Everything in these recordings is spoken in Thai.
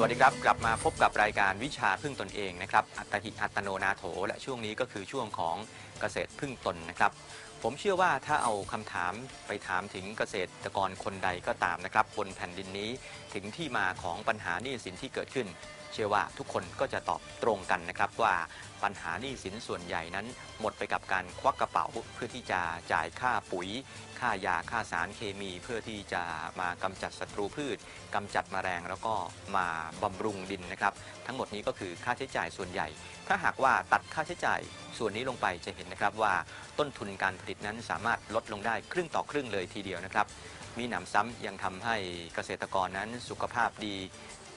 สวัสดีครับ กลับมาพบกับรายการวิชาพึ่งตนเองนะครับ อัตติอัตโนนาโถ และช่วงนี้ก็คือช่วงของเกษตรพึ่งตนนะครับ ผมเชื่อว่าถ้าเอาคำถามไปถามถึงเกษตรกรคนใดก็ตามนะครับ บนแผ่นดินนี้ถึงที่มาของปัญหาหนี้สินที่เกิดขึ้น เชื่อว่าทุกคนก็จะตอบตรงกันนะครับว่า ปัญหาหนี้สินส่วนใหญ่นั้น หมดไปกับการควักกระเป๋าเพื่อที่จะจ่ายค่าปุ๋ย ค่ายาค่าสารเคมี เพื่อที่จะมากำจัดศัตรูพืชกำจัดแมลงแล้วก็มาบำรุงดินนะครับ ทั้งหมดนี้ก็คือค่าใช้จ่ายส่วนใหญ่ ถ้าหากว่าตัดค่าใช้จ่ายส่วนนี้ลงไปจะเห็นนะครับว่าต้นทุนการผลิตนั้นสามารถลดลงได้ครึ่งต่อครึ่งเลยทีเดียวนะครับมีหนำซ้ำยังทำให้เกษตรกรนั้นสุขภาพดี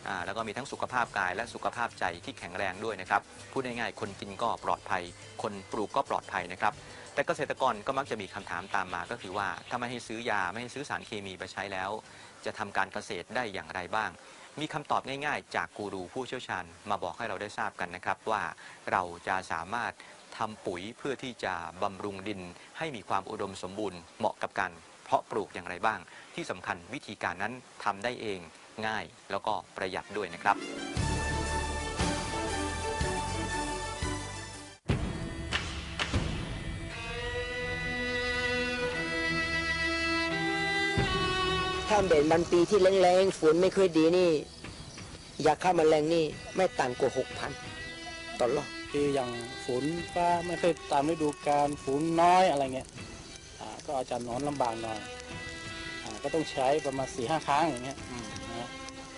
อ่าแล้วก็มีทั้งสุขภาพกายและสุขภาพใจที่แข็งแรงด้วยนะครับพูดง่ายๆคนกินก็ปลอดภัย คนปลูกก็ปลอดภัยนะครับ แต่เกษตรกรก็มักจะมีคำถามตามมาก็คือว่าถ้าไม่ให้ซื้อยาไม่ให้ซื้อสารเคมีไปใช้แล้ว จะทำการเกษตรได้อย่างไรบ้าง มีคำตอบง่ายๆ จากกูรูผู้เชี่ยวชาญมาบอกให้เราได้ทราบกันนะครับ ว่าเราจะสามารถทำปุ๋ยเพื่อที่จะบำรุงดิน ให้มีความอุดมสมบูรณ์เหมาะกับการเพาะปลูกอย่างไรบ้าง ที่สำคัญวิธีการนั้นทำได้เอง ง่าย แล้วก็ประหยัดด้วยนะครับ ถ้าเบ็ดมันปีที่แรงๆฝนไม่ค่อยดีนี่ยาฆ่าแมลงนี่ไม่ต่ำกว่าหกพันต่อรอบคืออย่างฝนฟ้าไม่ค่อยตามฤดูกาลฝนน้อยอะไรเงี้ยอ่าก็อาจจะนอนลำบากหน่อยอาก็ต้องใช้ประมาณสี่ห้าครั้งอย่างเงี้ยอืมนะ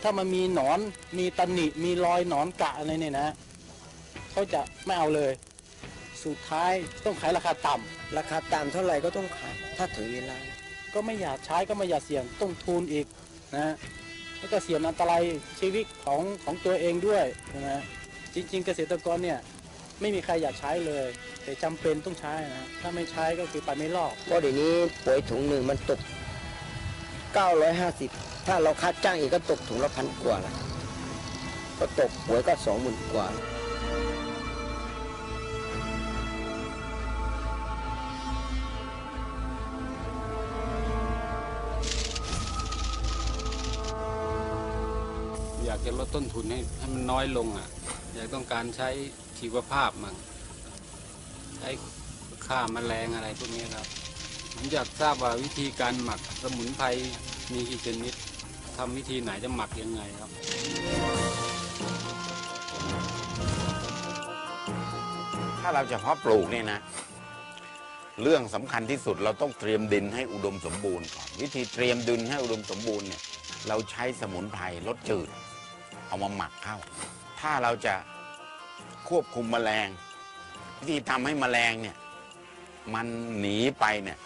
ถ้ามันมีหนอนมีตำหนิมีรอยหนอนกะอะไรเนี่ยนะเขาจะไม่เอาเลย สุดท้ายต้องขายราคาต่ำราคาต่ำเท่าไหร่ก็ต้องขาย ถ้าถึงเวลาก็ไม่อยากใช้ก็ไม่อยากเสี่ยงต้องทุนอีกนะแล้วก็เสี่ยงอันตรายชีวิตของของตัวเองด้วยนะจริง ๆ เกษตรกรเนี่ยไม่มีใครอยากใช้เลย แต่จำเป็นต้องใช้นะถ้าไม่ใช้ก็คือไปไม่รอด เพราะเดี๋ยวนี้ปุ๋ยถุงหนึ่งมันตก 950 ถ้าเราค่าจ้างอีกก็ตกถุงละพันกว่าละก็ตกปุ๋ยก็สองหมื่นกว่าอยากจะลดต้นทุนให้ให้มันน้อยลงอะ อยากต้องการใช้ชีวภาพมั่งใช้ฆ่าแมลงอะไรพวกนี้ครับ ผมอยากทราบว่าวิธีการหมักสมุนไพรมีกี่ชนิดทำวิธีไหนจะหมักยังไงครับ ถ้าเราจะเพาะปลูกเนี่ยนะ เรื่องสำคัญที่สุดเราต้องเตรียมดินให้อุดมสมบูรณ์ก่อนวิธีเตรียมดินให้อุดมสมบูรณ์เนี่ยเราใช้สมุนไพรลดจืด เอามาหมักเข้า ถ้าเราจะควบคุมแมลง วิธีทำให้แมลงเนี่ยมันหนีไปเนี่ย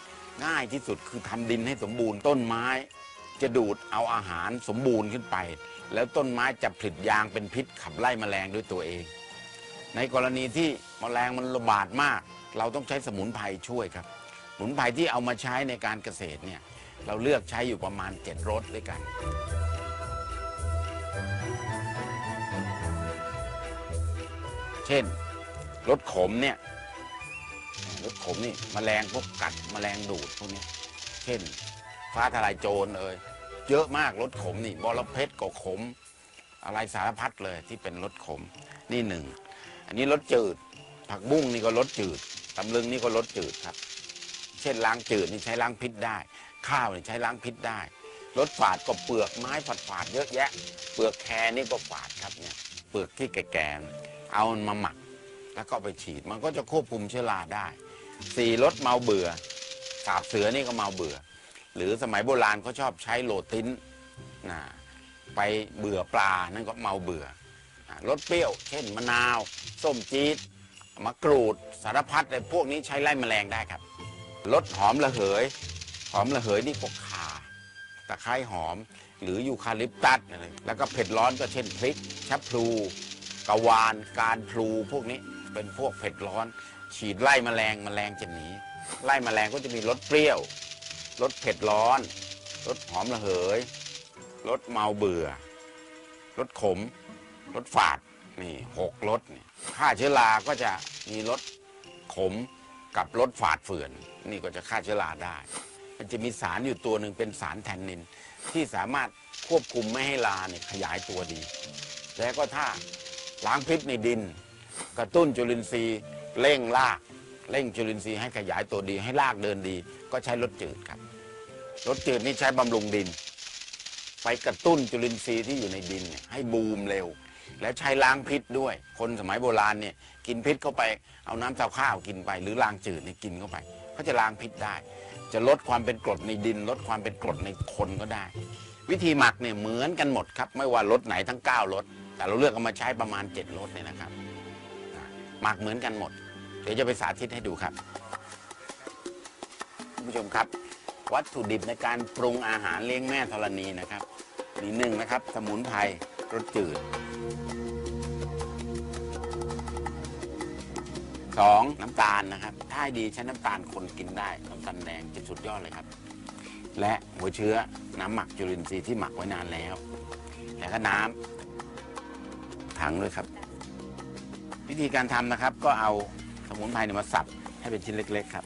ง่ายที่สุดคือทำดินให้สมบูรณ์ต้นไม้ จะดูดเอาอาหารสมบูรณ์ขึ้นไป แล้วต้นไม้จะผลิตยางเป็นพิษขับไล่แมลงด้วยตัวเอง ในกรณีที่แมลงมันระบาดมาก เราต้องใช้สมุนไพรช่วยครับสมุนไพรที่เอามาใช้ในการเกษตรเนี่ยเราเลือกใช้อยู่ประมาณ7รสด้วยกันเช่นรสขมเนี่ย รสขมนี่แมลงพวกกัดแมลงดูดพวกนี้เช่น ฟ้าทลายโจรเลยเยอะมากรสขมนี่บอระเพ็ดก็ขม อะไรสารพัดเลยที่เป็นรสขมนี่หนึ่งอันนี้รสจืด ผักบุ้งนี่ก็รสจืดตำลึงนี่ก็รสจืดครับ เช่นล้างจืดนี่ใช้ล้างพิษได้ ข้าวนี่ใช้ล้างพิษได้รสฝาดก็เปลือกไม้ฝาดฝาดเยอะแยะ เปลือกแครนี่ก็ฝาดครับเนี่ยเปลือกที่แก่ๆเอามาหมัก แล้วก็ไปฉีดมันก็จะควบคุมเชื้อราได้สี่รสเมาเบื่อสาบเสือนี่ก็เมาเบื่อ หรือสมัยโบราณเขาชอบใช้โลตินนะไปเบื่อปลานั่นก็เมาเบื่อรสเปรี้ยว เช่นมะนาวส้มจี๊ดมะกรูดสารพัดเลยพวกนี้ใช้ไล่แมลงได้ครับรสหอมระเหย หอมระเหยนี่พวกข่าตะไคร้หอม หรือยูคาลิปตัสอะไรแล้วก็เผ็ดร้อนก็เช่นพริกชะพลูกะวาน การพลูพวกนี้ เป็นพวกเผ็ดร้อน ฉีดไล่แมลงแมลงจะหนีไล่แมลงก็จะมีรสเปรี้ยวรสเผ็ดร้อนรสหอมระเหยรสเมาเบื่อรสขมรสฝาดนี่หกรสนี่ฆ่าเชื้อราก็จะมีรสขมกับรสฝาดเฝื่อน นี่ก็จะฆ่าเชื้อราได้ มันจะมีสารอยู่ตัวหนึ่งเป็นสารแทนนิน ที่สามารถควบคุมไม่ให้ลาเนี่ยขยายตัวดี แล้วก็ถ้าล้างพิษในดิน กระตุ้นจุลินทรีย์เร่งรากเร่งจุลินทรีย์ให้ขยายตัวดีให้รากเดินดี ก็ใช้รถจืดครับรถจืดนี่ใช้บำรุงดิน ไปกระตุ้นจุลินทรีย์ที่อยู่ในดินเนี่ยให้บูมเร็ว แล้วใช้ล้างพิษด้วย คนสมัยโบราณเนี่ยกินพิษเข้าไปเอาน้ำเต้าข้าวกินไป หรือล้างจืดเนี่ยกินเข้าไปเขาจะล้างพิษได้ จะลดความเป็นกรดในดิน ลดความเป็นกรดในคนก็ได้ วิธีหมักเนี่ยเหมือนกันหมดครับ ไม่ว่ารสไหนทั้ง9รสแต่เราเลือกเอามาใช้ประมาณ 7รสเนี่ยนะครับ หมักเหมือนกันหมด เดี๋ยวจะไปสาธิตให้ดูครับคุณผู้ชมครับ วัตถุดิบในการปรุงอาหารเลี้ยงแม่ธรณีนะครับมีหนึ่งนะครับ สมุนไพรรสจืดสองน้ำตาลนะครับ ถ้าดีใช้น้ำตาลคนกินได้ น้ำตาลแดงจะสุดยอดเลยครับ และหัวเชื้อน้ำหมักจุลินทรีย์ที่หมักไว้นานแล้ว แล้วก็น้ำถังด้วยครับ วิธีการทำนะครับ ก็เอาสมุนไพรเนี่ยมาสับให้เป็นชิ้นเล็ก ๆ ครับ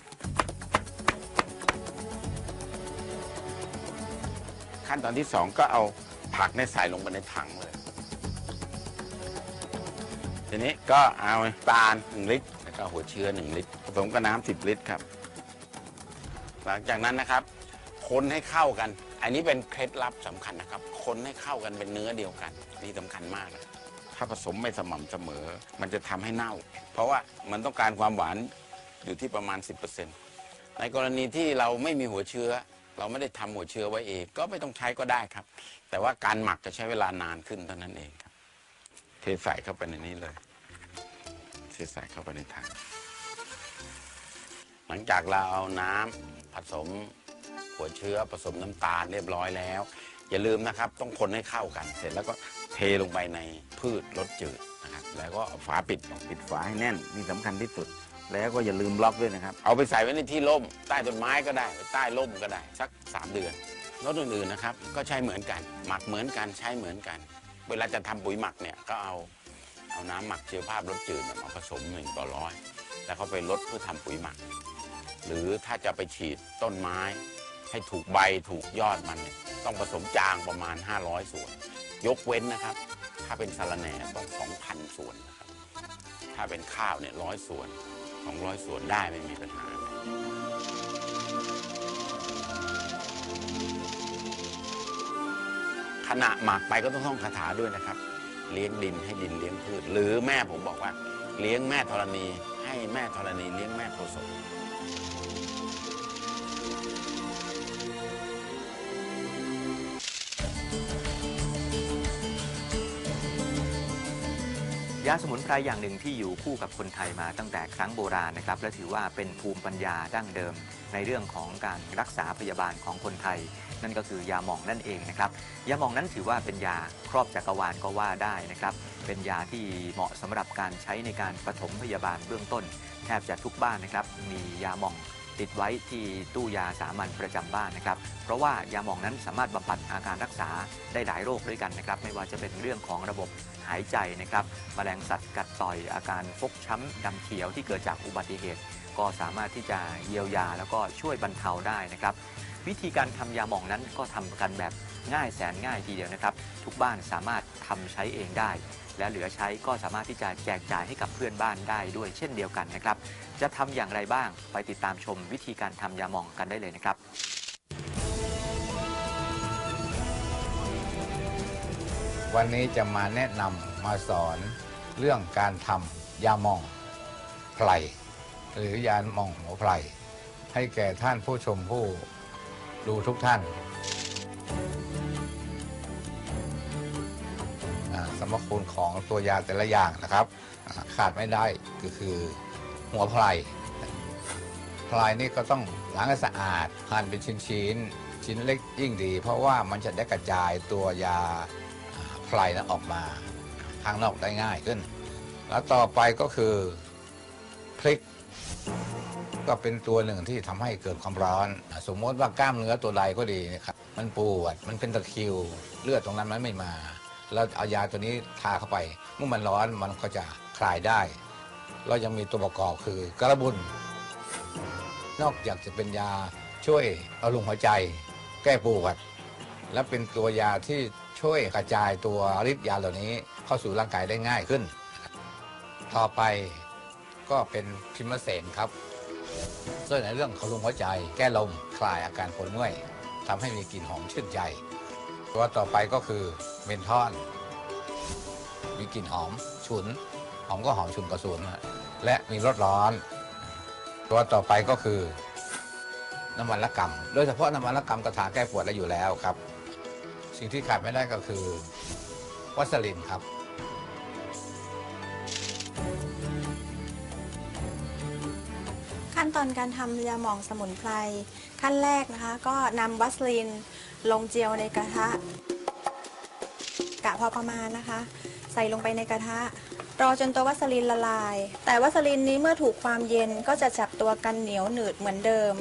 ขั้นตอนที่สองก็เอาผักในใส่ลงไปในถังเลยทีนี้ก็เอาตาลหนึ่งลิตรแล้วก็หัวเชื้อหนึ่งลิตรผสมกับน้ำสิบลิตรครับ หลังจากนั้นนะครับ คนให้เข้ากัน อันนี้เป็นเคล็ดลับสำคัญนะครับ คนให้เข้ากันเป็นเนื้อเดียวกัน นี่สำคัญมากนะ ถ้าผสมไม่สม่ำเสมอ มันจะทำให้เน่า เพราะว่ามันต้องการความหวานอยู่ที่ประมาณ 10%ในกรณีที่เราไม่มีหัวเชื้อ เราไม่ได้ทำหัวเชื้อไว้เอง ก็ไม่ต้องใช้ก็ได้ครับ แต่ว่าการหมักจะใช้เวลานานขึ้นเท่านั้นเองครับ เทใส่เข้าไปในนี้เลย เทใส่เข้าไปในถังหลังจากเราเอาน้ำผสมหัวเชื้อผสมน้ำตาลเรียบร้อยแล้ว อย่าลืมนะครับต้องคนให้เข้ากัน เสร็จแล้วก็เทลงไปในพืชรสจืดนะครับแล้วก็เอาฝาปิดต้องปิดฝาให้แน่นนี่สำคัญที่สุด แล้วก็อย่าลืมล็อกด้วยนะครับ เอาไปใส่ไว้ในที่ร่ม ใต้ต้นไม้ก็ได้ใต้ร่มก็ได้สัก 3 เดือนรสอื่นๆนะครับก็ใช้เหมือนกัน หมักเหมือนกันใช้เหมือนกัน เวลาจะทำปุ๋ยหมักเนี่ยก็เอาเอาน้ำหมักชีวภาพรสจืดเนี่ยมาผสมหนึ่งต่อร้อยแล้วก็ไปลดเพื่อทำปุ๋ยหมัก หรือถ้าจะไปฉีดต้นไม้ ให้ถูกใบถูกยอดมันเนี่ยต้องผสมจางประมาณ 500 ส่วน ยกเว้นนะครับ ถ้าเป็นสาระแหน่ต้อง 2,000 ส่วนนะครับ ถ้าเป็นข้าวเนี่ยร้อยส่วน 200 ส่วนได้ไม่มีปัญหา ขณะหมักไปก็ต้องท่องคาถาด้วยนะครับ เลี้ยงดินให้ดินเลี้ยงพืช หรือแม่ผมบอกว่า เลี้ยงแม่ธรณี ให้แม่ธรณีเลี้ยงแม่โพธิ์ ยาสมุนไพรอย่างหนึ่งที่อยู่คู่กับคนไทยมาตั้งแต่ครั้งโบราณนะครับ และถือว่าเป็นภูมิปัญญาดั้งเดิม ในเรื่องของการรักษาพยาบาลของคนไทย นั่นก็คือยาหม่องนั่นเองนะครับยาหม่องนั้นถือว่าเป็นยาครอบจักรวาลก็ว่าได้นะครับเป็นยาที่เหมาะสำหรับการใช้ในการปฐมพยาบาลเบื้องต้น แทบจะทุกบ้านนะครับมียาหม่อง ติดไว้ที่ตู้ยาสามัญประจำบ้านนะครับ เพราะว่ายาหมองนั้นสามารถบำบัดอาการรักษาได้หลายโรคด้วยกันนะครับ ไม่ว่าจะเป็นเรื่องของระบบหายใจนะครับแมลงสัตว์กัดต่อยอาการฟกช้ำดำเขียวที่เกิดจากอุบัติเหตุ ก็สามารถที่จะเยียวยาแล้วก็ช่วยบรรเทาได้นะครับ วิธีการทำยาหมองนั้นก็ทำกันแบบง่ายแสนง่ายทีเดียวนะครับ ทุกบ้านสามารถทำใช้เองได้ และเหลือใช้ก็สามารถที่จะแจกจ่ายให้กับเพื่อนบ้านได้ด้วยเช่นเดียวกันนะครับ จะทำอย่างไรบ้างไปติดตามชมวิธีการทำยาหม่องกันได้เลยนะครับวันนี้จะมาแนะนำมาสอนเรื่องการทำยาหมองไพรหรือยาหมองหัวไพรให้แก่ท่านผู้ชมผู้ดูทุกท่าน สมรรถคุณของตัวยาแต่ละอย่างนะครับ ขาดไม่ได้ก็คือหัวไพรไพรนี่ก็ต้องล้างให้สะอาดหั่นเป็นชิ้นๆชิ้นเล็กยิ่งดี เพราะว่ามันจะได้กระจายตัวยาไพรนั้นออกมาข้างนอกได้ง่ายขึ้น แล้วต่อไปก็คือพริกก็เป็นตัวหนึ่งที่ทำให้เกิดความร้อน สมมติว่ากล้ามเนื้อตัวใดก็ดีนะครับมันปวดมันเป็นตะคริว เลือดตรงนั้นมันไม่มา แล้วเอายาตัวนี้ทาเข้าไป เมื่อมันร้อนมันก็จะคลายได้แล้วยังมีตัวประกอบคือกระบุนนอกจากจะเป็นยาช่วยเอาลมหัวใจ แก้ปวดและเป็นตัวยาที่ช่วยกระจายตัวฤทธิ์ยาเหล่านี้เข้าสู่ร่างกายได้ง่ายขึ้น ต่อไปก็เป็นพิมเสนครับช่วยในเรื่องของลมหัวใจ แก้ลมคลายอาการปวดเมื่อยทำให้มีกลิ่นหอมชื่นใจ ตัวต่อไปก็คือเมนทอนมีกลิ่นหอมฉุน หอมก็หอมฉุนกระสุนและมีรสร้อน ตัวต่อไปก็คือน้ำมันละกำโดยเฉพาะน้ำมันละกำกระถาแก้ปวดได้อยู่แล้วครับ สิ่งที่ขาดไม่ได้ก็คือวัสลินครับขั้นตอนการทำยาหม่องสมุนไพรขั้นแรกนะคะ ก็นำวัสลิน ลงเจียวในกระทะ กะพอประมาณนะคะ ใส่ลงไปในกระทะ รอจนตัววัสลินละลาย แต่วัสลินนี้เมื่อถูกความเย็นก็จะจับตัวกันเหนียวหนืดเหมือนเดิม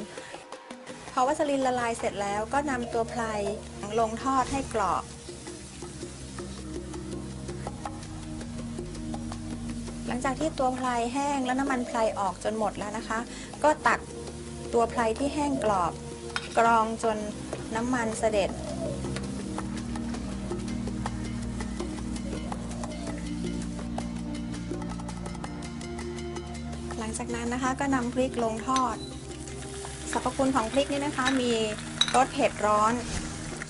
พอวัสลินละลายเสร็จแล้วก็นำตัวไพรลงทอดให้กรอบหลังจากที่ตัวไพรแห้งแล้วน้ำมันไพรออกจนหมดแล้วนะคะ ก็ตักตัวไพรที่แห้งกรอบ กรองจน น้ำมันเสด็จ หลังจากนั้นนะคะก็นำพริกลงทอดสรรพคุณของพริกนี่นะคะมีรสเผ็ดร้อน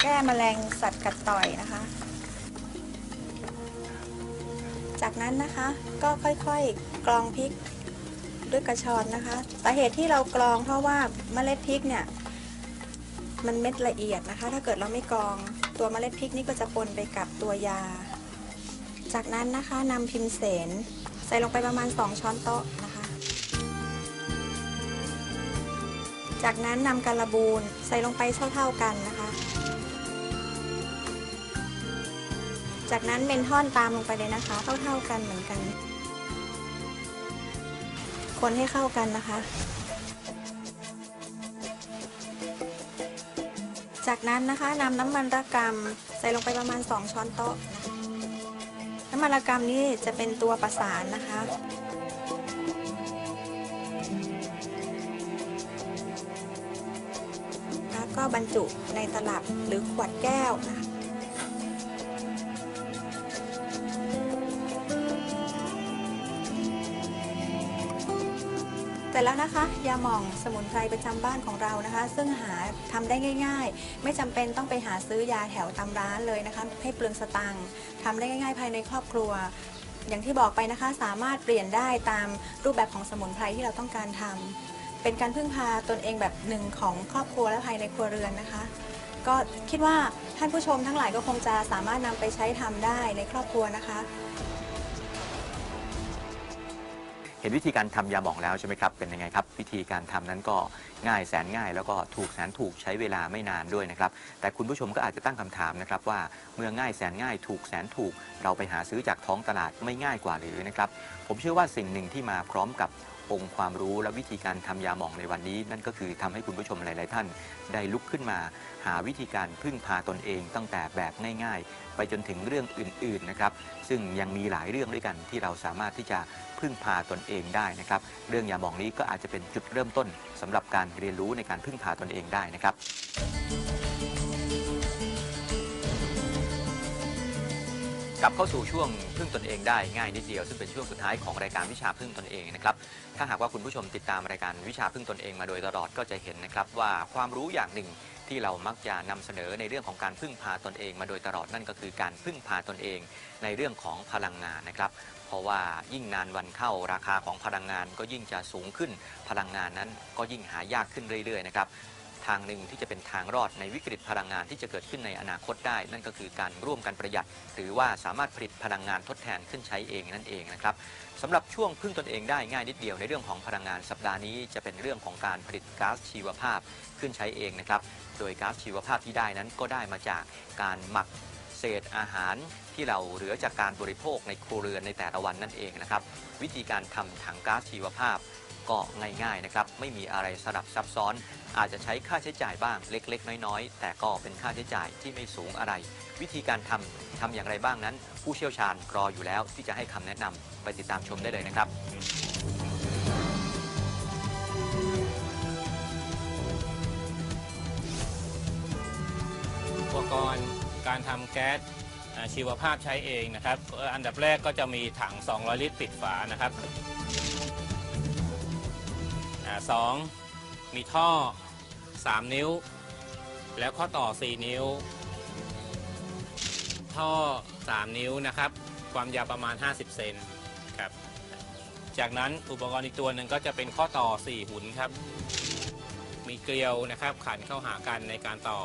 แก้แมลงสัตว์กัดต่อยนะคะ จากนั้นนะคะก็ค่อยๆกรองพริกด้วยกระชอนนะคะสาเหตุที่เรากรองเพราะว่าเมล็ดพริกเนี่ย มันเม็ดละเอียดนะคะ ถ้าเกิดเราไม่กรองตัวเมล็ดพริกนี่ก็จะปนไปกับตัวยา จากนั้นนะคะนำพิมเสนใส่ลงไปประมาณ 2 ช้อนโต๊ะนะคะ จากนั้นนำการบูนใส่ลงไปเท่าๆกันนะคะ จากนั้นเมนทอนตามลงไปเลยนะคะ เท่าๆกันเหมือนกัน คนให้เข้ากันนะคะ จากนั้นนะคะนำน้ำมันระกำใส่ลงไปประมาณ 2 ช้อนโต๊ะ น้ำมันระกำนี่จะเป็นตัวประสานนะคะ แล้วก็บรรจุในตลับหรือขวดแก้วนะคะ ร็จแล้วนะคะ ยาหม่องสมุนไพรประจำบ้านของเรานะคะ ซึ่งหาทำได้ง่าย ๆ ไม่จำเป็นต้องไปหาซื้อยาแถวตามร้านเลยนะคะ ให้เปลืองสตังค์ทำได้ง่าย ๆ ภายในครอบครัว อย่างที่บอกไปนะคะ สามารถเปลี่ยนได้ตามรูปแบบของสมุนไพรที่เราต้องการทำเป็นการพึ่งพาตนเองแบบหนึ่งของครอบครัวและภายในครัวเรือนนะคะ ก็คิดว่าท่านผู้ชมทั้งหลายก็คงจะสามารถนำไปใช้ทำได้ในครอบครัวนะคะ เห็นวิธีการทำยาหม่องแล้วใช่ไหมครับเป็นยังไงครับวิธีการทำนั้นก็ง่ายแสนง่าย แล้วก็ถูกแสนถูกใช้เวลาไม่นานด้วยนะครับแต่คุณผู้ชมก็อาจจะตั้งคำถามนะครับว่าเมื่อง่ายแสนง่ายถูกแสนถูก เราไปหาซื้อจากท้องตลาดไม่ง่ายกว่าหรือนะครับผมเชื่อว่าสิ่งหนึ่งที่มาพร้อมกับ องค์ความรู้และวิธีการทำยาหม่องในวันนี้ นั่นก็คือทำให้คุณผู้ชมหลาย ๆ ท่าน ได้ลุกขึ้นมา หาวิธีการพึ่งพาตนเอง ตั้งแต่แบบง่าย ๆ ไปจนถึงเรื่องอื่น ๆ นะครับ ซึ่งยังมีหลายเรื่องด้วยกันที่เราสามารถที่จะพึ่งพาตนเองได้นะครับ เรื่องยาหมองนี้ก็อาจจะเป็นจุดเริ่มต้นสำหรับการเรียนรู้ในการพึ่งพาตนเองได้นะครับ กลับเข้าสู่ช่วงพึ่งตนเองได้ง่ายนิดเดียว ซึ่งเป็นช่วงสุดท้ายของรายการวิชาพึ่งตนเองนะครับถ้าหากว่าคุณผู้ชมติดตามรายการวิชาพึ่งตนเองมาโดยตลอดก็จะเห็นนะครับว่าความรู้อย่างหนึ่งที่เรามักจะนำเสนอในเรื่องของการพึ่งพาตนเองมาโดยตลอดนั่นก็คือการพึ่งพาตนเองในเรื่องของพลังงานนะครับเพราะว่ายิ่งนานวันเข้าราคาของพลังงานก็ยิ่งจะสูงขึ้นพลังงานนั้นก็ยิ่งหายากขึ้นเรื่อยๆนะครับ ทางหนึ่งที่จะเป็นทางรอดในวิกฤตพลังงานที่จะเกิดขึ้นในอนาคตได้ นั่นก็คือการร่วมกันประหยัด หรือว่าสามารถผลิตพลังงานทดแทนขึ้นใช้เองนั่นเองนะครับสำหรับช่วงพึ่งตนเองได้ง่ายนิดเดียวในเรื่องของพลังงานสัปดาห์นี้จะเป็นเรื่องของการผลิตก๊าซชีวภาพขึ้นใช้เองนะครับโดยก๊าซชีวภาพที่ได้นั้นก็ได้มาจากการหมักเศษอาหารที่เราเหลือจากการบริโภคในครัวเรือนในแต่ละวันนั่นเองนะครับวิธีการทำถังก๊าซชีวภาพ ก็ง่ายๆนะครับไม่มีอะไรสลับซับซ้อน อาจจะใช้ค่าใช้จ่ายบ้างเล็ก ๆ น้อยๆ แต่ก็เป็นค่าใช้จ่ายที่ไม่สูงอะไร วิธีการทำทำอย่างไรบ้างนั้น ผู้เชี่ยวชาญรออยู่แล้วที่จะให้คำแนะนำไปติดตามชมได้เลยนะครับอุปกรณ์การทำแก๊สชีวภาพใช้เองนะครับ อันดับแรกก็จะมีถัง 200 ลิตรปิดฝานะครับ สองมีท่อ 3 นิ้ว แล้วข้อต่อ 4 นิ้ว ท่อ 3 นิ้วนะครับ ความยาวประมาณ 50 เซนครับ จากนั้นอุปกรณ์อีกตัวหนึ่งก็จะเป็นข้อต่อ 4 หุ่นครับ มีเกลียวนะครับขันเข้าหากันในการต่อ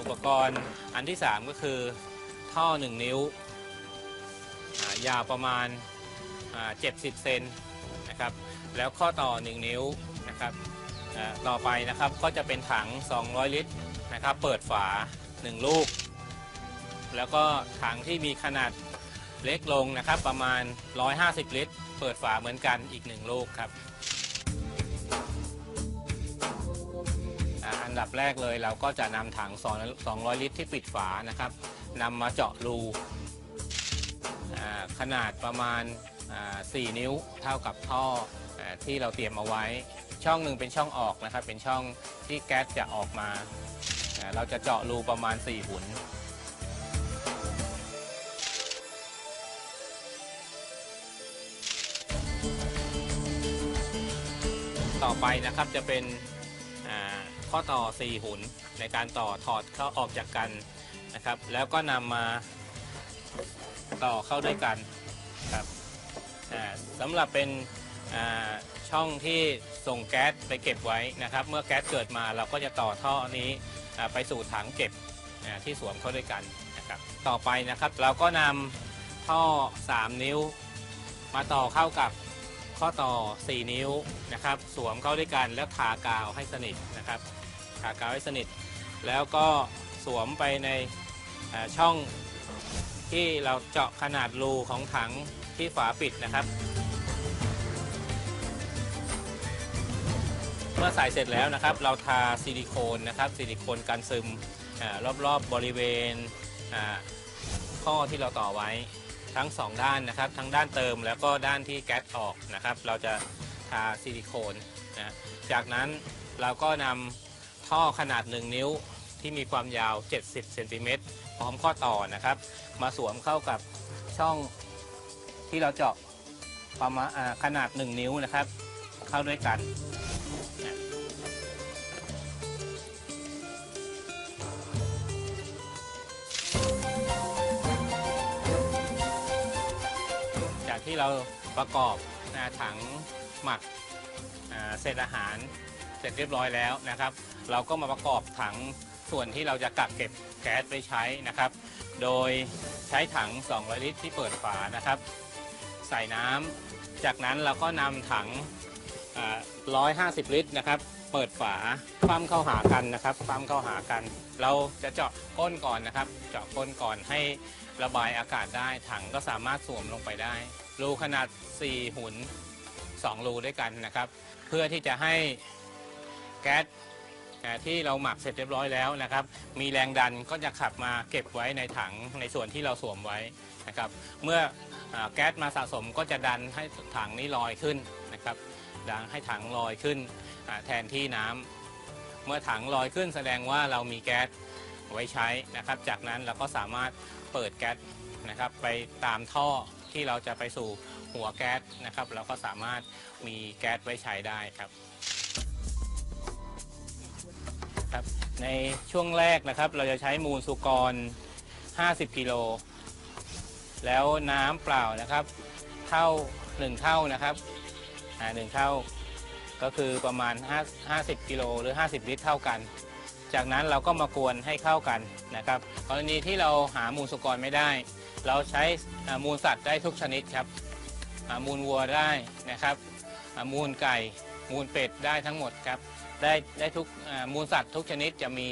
อุปกรณ์อันที่ 3 ก็คือ ท่อ 1 นิ้ว ยาวประมาณ 70 เซน นะครับ แล้วข้อต่อ 1 นิ้วนะครับต่อไปนะครับก็จะเป็นถัง 200 ลิตรนะครับ เปิดฝา 1 ลูก แล้วก็ถังที่มีขนาดเล็กลงนะครับประมาณ 150 ลิตร เปิดฝาเหมือนกันอีก 1 ลูกครับอันดับแรกเลยเราก็จะนำถัง 200 ลิตรที่ปิดฝานะครับนำมาเจาะรูขนาดประมาณ 4 นิ้วเท่ากับท่อที่เราเตรียมเอาไว้ ช่องหนึ่งเป็นช่องออกนะครับ เป็นช่องที่แก๊สจะออกมา เราจะเจาะรูประมาณ 4 หุนต่อไปนะครับจะเป็นข้อต่อ 4 หุนในการต่อถอดเข้าออกจากกันนะครับ แล้วก็นำมาต่อเข้าด้วยกันครับ สำหรับเป็นช่องที่ส่งแก๊สไปเก็บไว้นะครับ เมื่อแก๊สเกิดมาเราก็จะต่อท่อนี้ไปสู่ถังเก็บที่สวมเข้าด้วยกันนะครับต่อไปนะครับเราก็นำท่อ 3 นิ้ว มาต่อเข้ากับข้อต่อ 4 นิ้วนะครับ สวมเข้าด้วยกันแล้วทากาวให้สนิทนะครับทากาวให้สนิท แล้วก็สวมไปในช่องที่เราเจาะขนาดรูของถัง ที่ฝาปิดนะครับ เมื่อใส่เสร็จแล้วนะครับ เราทาซิลิโคนนะครับซิลิโคนกันซึมรอบๆบบริเวณอ่าข้อที่เราต่อไว้ทั้งสองด้านนะครับ ทั้งด้านเติมแล้วก็ด้านที่แก๊สออกนะครับ เราจะทาซิลิโคนนะจากนั้นเราก็นำท่อขนาด 1 นิ้วที่มีความยาว 70เซนติเมตรพร้อมข้อต่อนะครับ มาสวมเข้ากับช่อง ที่เราเจาะประมาณอ่าขนาด 1 นิ้วนะครับ เข้าด้วยกัน จากที่เราประกอบถังหมักอ่าเศษอาหารเสร็จเรียบร้อยแล้วนะครับ เราก็มาประกอบถังส่วนที่เราจะกักเก็บแก๊สไว้ใช้นะครับ โดยใช้ถัง 200 ลิตรที่เปิดฝานะครับ ใส่น้ำจากนั้นเราก็นำถังอ่า150ลิตรนะครับ เปิดฝาคว่ำเข้าหากันนะครับคว่ำเข้าหากัน เราจะเจาะก้นก่อนนะครับ เจาะก้นก่อนให้ระบายอากาศได้ ถังก็สามารถสวมลงไปได้ รูขนาด 4 หุน 2 รูด้วยกันนะครับ เพื่อที่จะให้แก๊สที่เราหมักเสร็จเรียบร้อยแล้วนะครับ มีแรงดันก็จะขับมาเก็บไว้ในถังในส่วนที่เราสวมไว้นะครับ เมื่อ แก๊สมาสะสมก็จะดันให้ถังนี้ลอยขึ้นนะครับดันให้ถังลอยขึ้นแทนที่น้ำเมื่อถังลอยขึ้นแสดงว่าเรามีแก๊สไว้ใช้นะครับ จากนั้นเราก็สามารถเปิดแก๊สนะครับไปตามท่อที่เราจะไปสู่หัวแก๊สนะครับ เราก็สามารถมีแก๊สไว้ใช้ได้ครับครับ ในช่วงแรกนะครับเราจะใช้มูลสุกร 50 กิโล แล้วน้ำเปล่านะครับ เท่า1เท่านะครับอ่าหนึ่งเท่าก็คือประมาณ5 50กิโลหรือ 50 ลิตรเท่ากัน จากนั้นเราก็มากวนให้เข้ากันนะครับกรณีที่เราหามูลสุกรไม่ได้ เราใช้มูลสัตว์ได้ทุกชนิดครับมูลวัวได้นะครับมูลไก่ มูลเป็ดได้ทั้งหมดครับ ได้ได้ทุกมูลสัตว์ทุกชนิดจะมี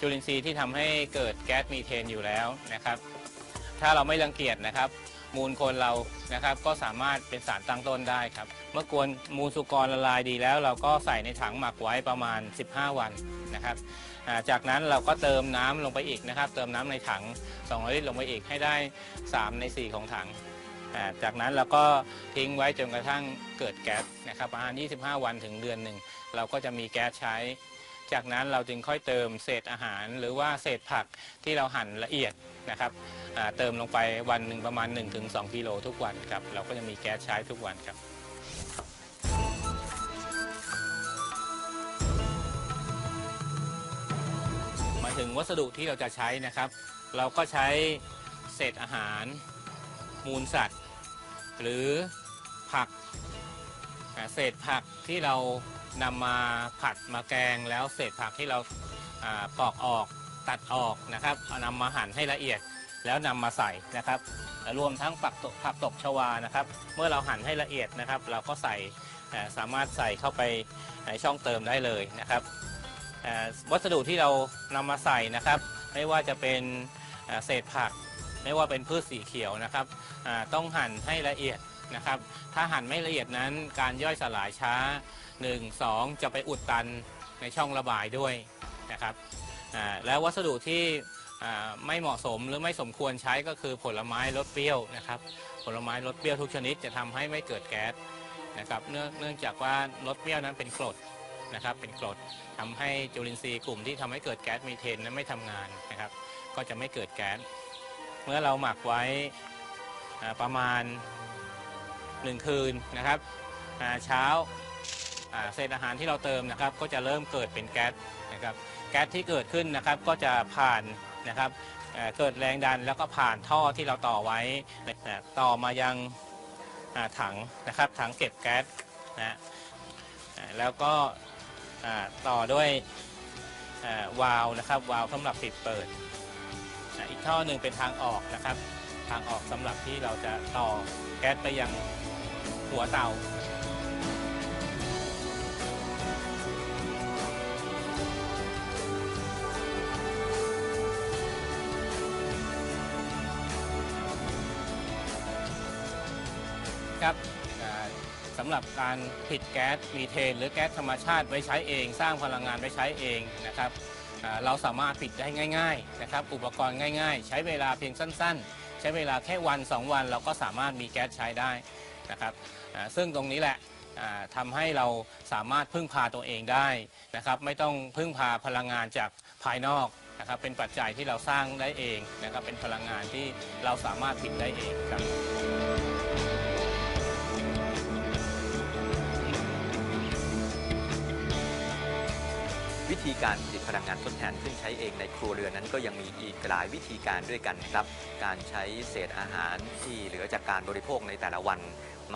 จุลินทรีย์ที่ทำให้เกิดแก๊สมีเทนอยู่แล้วนะครับ ถ้าเราไม่รังเกียจนะครับ มูลคนเรานะครับก็สามารถเป็นสารตั้งต้นได้ครับ เมื่อกวนมูลสุกรละลายดีแล้ว เราก็ใส่ในถังหมักไว้ประมาณ 15 วันนะครับจากนั้นเราก็เติมน้ำลงไปอีกนะครับ เติมน้ำในถัง200ลิตรลงไปอีกให้ได้ 3 ใน 4 ของถัง จากนั้นเราก็ทิ้งไว้จนกระทั่งเกิดแก๊สนะครับประมาณ25 วันถึงเดือนหนึ่งเราก็จะมีแก๊สใช้ จากนั้นเราจึงค่อยเติมเศษอาหาร หรือว่าเศษผักที่เราหั่นละเอียดนะครับเติมลงไปวันหนึ่งประมาณ 1-2กิโลทุกวันครับเราก็จะมีแก๊สใช้ทุกวันครับมาถึงวัสดุที่เราจะใช้นะครับ เราก็ใช้เศษอาหาร มูลสัตว์ หรือผักเศษผักที่เรา นำมาผัดมาแกงแล้วเศษผักที่เราปอกออกตัดออกนะครับเอานำมาหั่นให้ละเอียดแล้วนำมาใส่นะครับ รวมทั้งผักตกผักตบชวานะครับ เมื่อเราหั่นให้ละเอียดนะครับ เราก็ใส่สามารถใส่เข้าไปในช่องเติมได้เลยนะครับวัสดุที่เรานำมาใส่นะครับ ไม่ว่าจะเป็นเศษผัก ไม่ว่าเป็นพืชสีเขียวนะครับต้องหั่นให้ละเอียดนะครับ ถ้าหั่นไม่ละเอียดนั้นการย่อยสลายช้า 1 2 จะไปอุดตันในช่องระบายด้วยนะครับแล้ววัสดุที่ไม่เหมาะสมหรือไม่สมควรใช้ก็คือผลไม้รสเปรี้ยวนะครับ ผลไม้รสเปรี้ยวทุกชนิดจะทำให้ไม่เกิดแก๊สนะครับเนื่องจากว่ารสเปรี้ยวนั้นเป็นกรดนะครับเป็นกรดทำให้จุลินทรีย์กลุ่มที่ทำให้เกิดแก๊สมีเทนนั้นไม่ทำงานนะครับ ก็จะไม่เกิดแก๊สเมื่อเราหมักไว้ประมาณ 1 คืนนะครับเช้า เศษอาหารที่เราเติมนะครับ ก็จะเริ่มเกิดเป็นแก๊สนะครับแก๊สที่เกิดขึ้นนะครับก็จะผ่านนะครับเกิดแรงดันแล้วก็ผ่านท่อที่เราต่อไว้ต่อมายังถังนะครับถังเก็บแก๊สนะแล้วก็ต่อด้วยวาล์วนะครับวาล์วสำหรับปิดเปิด อีกท่อหนึ่งเป็นทางออกนะครับ ทางออกสำหรับที่เราจะต่อแก๊สไปยังหัวเตา ครับสำหรับการผลิตแก๊สมีเทน หรือแก๊สธรรมชาติไว้ใช้เอง สร้างพลังงานไว้ใช้เองนะครับเราสามารถผลิตได้ง่ายๆนะครับอุปกรณ์ง่าย ๆ ใช้เวลาเพียงสั้น ๆ ใช้เวลาแค่วัน 2 วัน เราก็สามารถมีแก๊สใช้ได้นะครับซึ่งตรงนี้แหละอ่าทำให้เราสามารถพึ่งพาตัวเองได้นะครับไม่ต้องพึ่งพาพลังงานจากภายนอกนะครับเป็นปัจจัยที่เราสร้างได้เองนะครับเป็นพลังงานที่เราสามารถผลิตได้เองครับ วิธีการผลิตพลังงานทดแทนขึ้นใช้เองในครัวเรือนนั้นก็ยังมีอีกหลายวิธีการด้วยกันนะครับ การใช้เศษอาหารที่เหลือจากการบริโภคในแต่ละวัน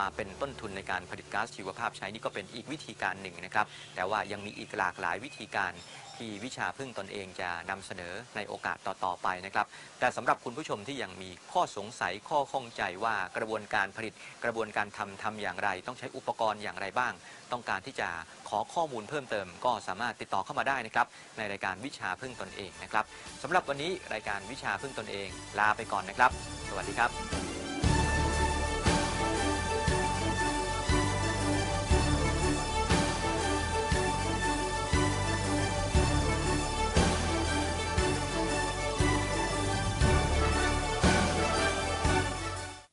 มาเป็นต้นทุนในการผลิตก๊าซชีวภาพใช้นี่ก็เป็นอีกวิธีการหนึ่งนะครับ แต่ว่ายังมีอีกหลากหลายวิธีการที่วิชาพึ่งตนเองจะนำเสนอในโอกาสต่อ ๆ ไปนะครับ แต่สำหรับคุณผู้ชมที่ยังมีข้อสงสัยข้อข้องใจว่ากระบวนการผลิตกระบวนการทำทำอย่างไร ต้องใช้อุปกรณ์อย่างไรบ้าง ต้องการที่จะขอข้อมูลเพิ่มเติม ก็สามารถติดต่อเข้ามาได้นะครับ ในรายการวิชาพึ่งตนเองนะครับสำหรับวันนี้รายการวิชาพึ่งตนเอง ลาไปก่อนนะครับ สวัสดีครับ